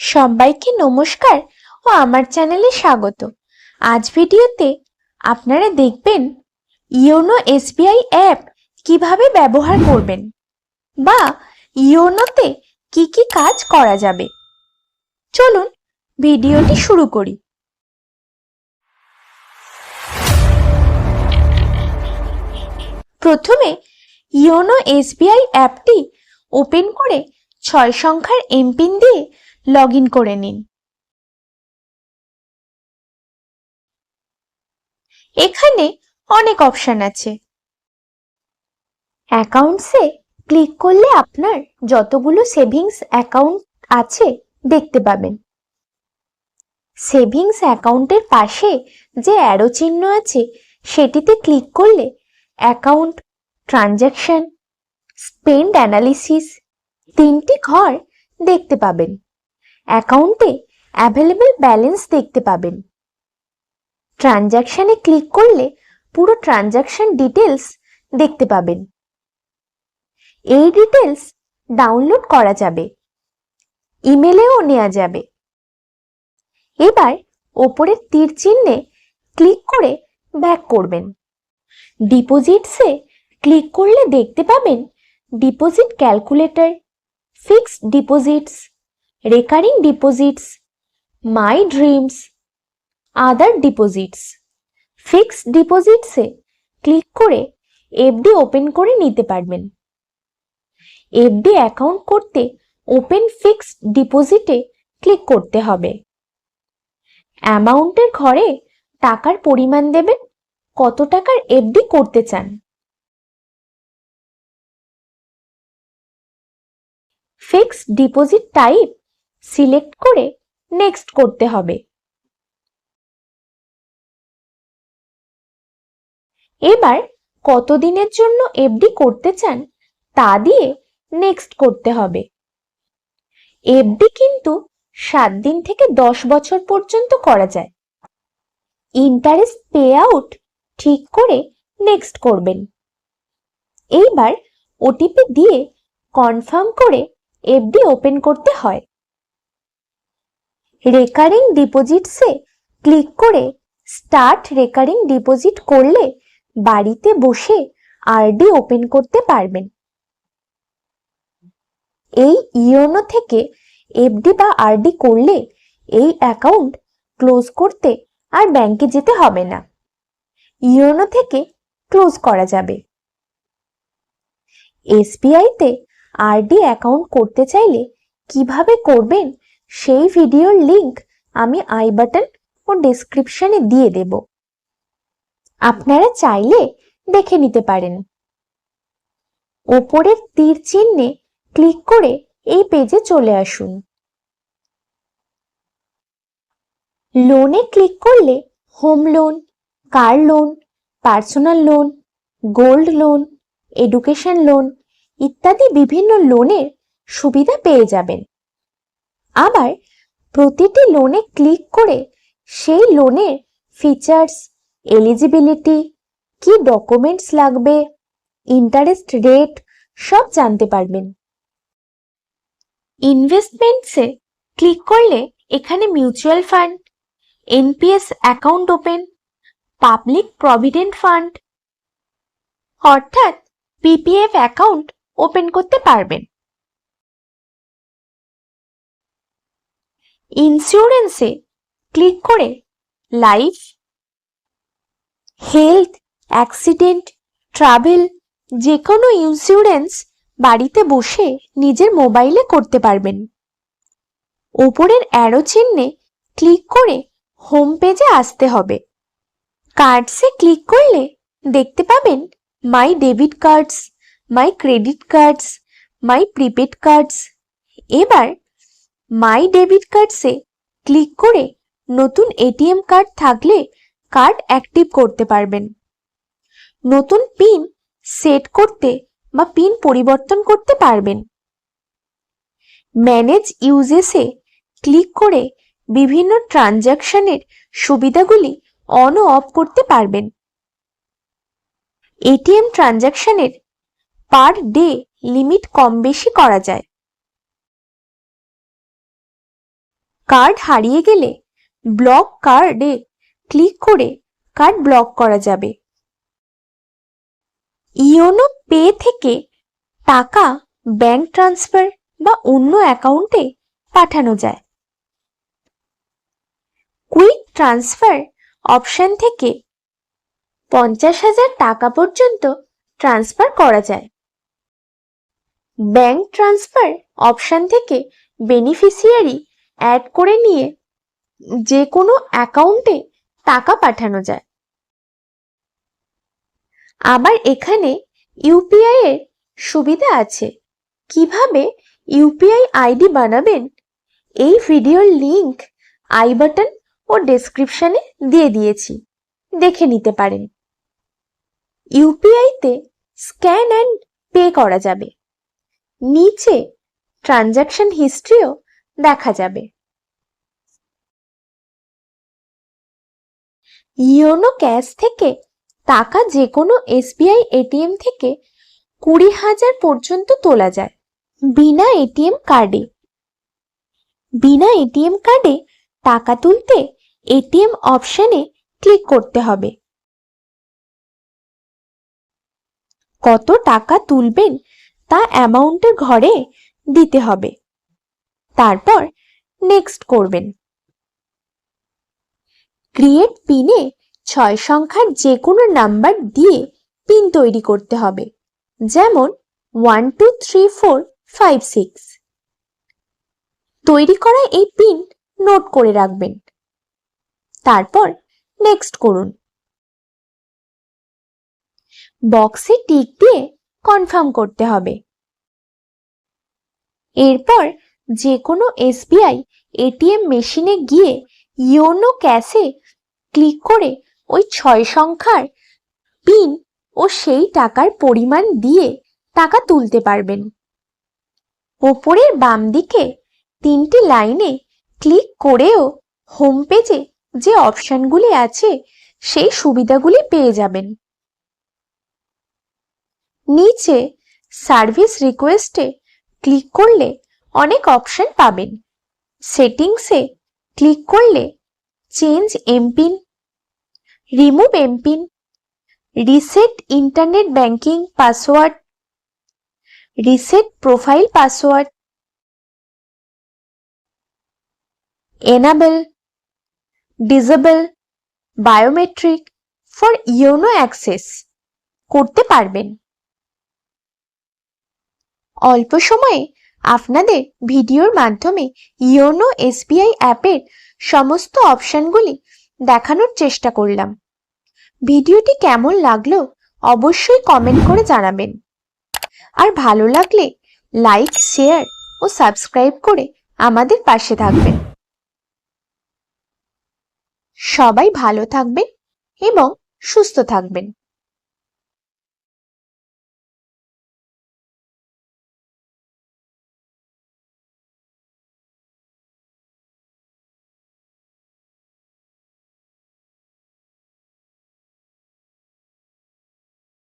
সবাইকে নমস্কার ও আমার চ্যানেলে স্বাগত। আজ ভিডিওতে আপনারা দেখবেন ইওনো এসবিআই অ্যাপ কীভাবে ব্যবহার করবেন বা ইওনোতে কি কি কাজ করা যাবে। চলুন ভিডিওটি শুরু করি। প্রথমে ইওনো এসবিআই অ্যাপটি ওপেন করে ছয় সংখ্যার এমপিন দিয়ে লগ ইন করে নিন। এখানে অনেক অপশন আছে। অ্যাকাউন্টসে ক্লিক করলে আপনার যতগুলো সেভিংস অ্যাকাউন্ট আছে দেখতে পাবেন। সেভিংস অ্যাকাউন্টের পাশে যে অ্যারো চিহ্ন আছে, সেটিতে ক্লিক করলে অ্যাকাউন্ট ট্রানজ্যাকশন স্পেন্ড অ্যানালিসিস তিনটি ঘর দেখতে পাবেন। অ্যাকাউন্টে অ্যাভেলেবল ব্যালেন্স দেখতে পাবেন। ট্রানজ্যাকশনে ক্লিক করলে পুরো ট্রানজ্যাকশন ডিটেলস দেখতে পাবেন। এই ডিটেলস ডাউনলোড করা যাবে। ইমেলেও নেওয়া যাবে। এবার ওপরের তীর চিহ্নে ক্লিক করে ব্যাক করবেন। ডিপোজিটসে ক্লিক করলে দেখতে পাবেন deposit calculator, fixed deposits recurring deposits my dreams other deposits fixed ডিপোজিটসে click করে এফডি ওপেন করে নিতে পারবেন। এফডি অ্যাকাউন্ট করতে ওপেন ফিক্সড ডিপোজিটে ক্লিক করতে হবে। অ্যামাউন্টের ঘরে টাকার পরিমাণ দেবেন, কত টাকার এফডি করতে চান। ফিক্সড ডিপোজিট টাইপ সিলেক্ট করে নেক্সট করতে হবে। এবার কতদিনের জন্য এফডি করতে চান তা দিয়ে নেক্সট করতে হবে। এফডি কিন্তু সাত দিন থেকে দশ বছর পর্যন্ত করা যায়। ইন্টারেস্ট পে আউট ঠিক করে নেক্সট করবেন। এইবার ওটিপি দিয়ে কনফার্ম করে এফডি ওপেন করতে হয়। রেকারিং ডিপোজিটসে ক্লিক করে স্টার্ট রেকারিং ডিপোজিট করলে বাড়িতে বসে আরডি ওপেন করতে পারবেন। এই ইওনো থেকে এফডি বা আরডি করলে এই অ্যাকাউন্ট ক্লোজ করতে আর ব্যাংকে যেতে হবে না। ইওনো থেকে ক্লোজ করা যাবে। এসবিআইতে আরডি অ্যাকাউন্ট করতে চাইলে কীভাবে করবেন? সেই ভিডিওর লিংক আমি আই বাটন ও ডেসক্রিপশনে দিয়ে দেব। আপনারা চাইলে দেখে নিতে পারেন। ওপরের তীর চিহ্নে ক্লিক করে এই পেজে চলে আসুন। লোনে ক্লিক করলে home loan car loan personal loan gold loan education loan ইত্যাদি বিভিন্ন লোনের সুবিধা পেয়ে যাবেন। আবার প্রতিটি লোনে ক্লিক করে সেই লোনের ফিচার্স এলিজিবিলিটি কি ডকুমেন্টস লাগবে ইন্টারেস্ট রেট সব জানতে পারবেন। ইনভেস্টমেন্টসে ক্লিক করলে এখানে mutual fund NPS account open public provident fund অর্থাৎ পিপিএফ অ্যাকাউন্ট ওপেন করতে পারবেন। ইন্স্যুরেন্সে ক্লিক করে লাইফ, হেলথ, অ্যাক্সিডেন্ট, ট্রাভেল যে কোনো ইন্স্যুরেন্স বাড়িতে বসে নিজের মোবাইলে করতে পারবেন। ওপরের অ্যারো চিহ্নে ক্লিক করে হোম পেজে আসতে হবে। কার্ডসে ক্লিক করলে দেখতে পাবেন my debit cards, my credit cards, my prepaid cards. এবার মাই ডেবিট কার্ডসে ক্লিক করে নতুন এটিএম কার্ড থাকলে কার্ড অ্যাক্টিভ করতে পারবেন। নতুন পিন সেট করতে বা পিন পরিবর্তন করতে পারবেন। ম্যানেজ ইউজেসে ক্লিক করে বিভিন্ন ট্রানজাকশনের সুবিধাগুলি অন ও অফ করতে পারবেন। এটিএম ট্রানজাকশনের পার ডে লিমিট কম বেশি করা যায়। কার্ড হারিয়ে গেলে ব্লক কার্ডে ক্লিক করে কার্ড ব্লক করা যাবে। ইওনো পে থেকে টাকা ব্যাংক ট্রান্সফার বা অন্য অ্যাকাউন্টে পাঠানো যায়। কুইক ট্রান্সফার অপশন থেকে পঞ্চাশ হাজার টাকা পর্যন্ত ট্রান্সফার করা যায়। ব্যাংক ট্রান্সফার অপশন থেকে বেনিফিশিয়ারি অ্যাড করে নিয়ে যে কোনো অ্যাকাউন্টে টাকা পাঠানো যায়। আবার এখানে ইউপিআই এর সুবিধা আছে। কীভাবে ইউপিআই আইডি বানাবেন? এই ভিডিওর লিংক আই বাটন ও ডেসক্রিপশনে দিয়ে দিয়েছি। দেখে নিতে পারেন। ইউপিআইতে স্ক্যান অ্যান্ড পে করা যাবে। নিচে ট্রানজাকশন হিস্ট্রিও দেখা যাবে। ইওনো ক্যাশ থেকে টাকা যে কোনো এসবিআই এটিএম থেকে কুড়ি হাজার পর্যন্ত তোলা যায় বিনা এটিএম কার্ডে। বিনা এটিএম কার্ডে টাকা তুলতে এটিএম অপশনে ক্লিক করতে হবে। কত টাকা তুলবেন তা অ্যামাউন্টের ঘরে দিতে হবে। তারপর নেক্সট করবেন। ক্রিয়েট পিনে ছয় সংখ্যার যে কোনো নাম্বার দিয়ে পিন তৈরি করতে হবে। যেমন one two three four five six তৈরি করা এই পিন নোট করে রাখবেন। তারপর নেক্সট করুন। বক্সে টিক দিয়ে কনফার্ম করতে হবে। এরপর যে কোনো এসবিআই, এটিএম মেশিনে গিয়ে ইওনো ক্যাশে ক্লিক করে ওই ছয় সংখ্যার পিন ও সেই টাকার পরিমাণ দিয়ে টাকা তুলতে পারবেন। ওপরের বাম দিকে তিনটি লাইনে ক্লিক করেও হোম পেজে যে অপশনগুলি আছে, সেই সুবিধাগুলি পেয়ে যাবেন। নিচে সার্ভিস রিকোয়েস্টে ক্লিক করলে অনেক অপশন পাবেন। সেটিংসে ক্লিক করলে change MPIN remove MPIN reset internet banking password reset profile password enable disable biometric for YONO access করতে পারবেন। অল্প সময়ে আপনাদের ভিডিওর মাধ্যমে ইওনো এসবিআই অ্যাপের সমস্ত অপশানগুলি দেখানোর চেষ্টা করলাম। ভিডিওটি কেমন লাগল অবশ্যই কমেন্ট করে জানাবেন। আর ভালো লাগলে লাইক, শেয়ার ও সাবস্ক্রাইব করে আমাদের পাশে থাকবেন। সবাই ভালো থাকবেন এবং সুস্থ থাকবেন।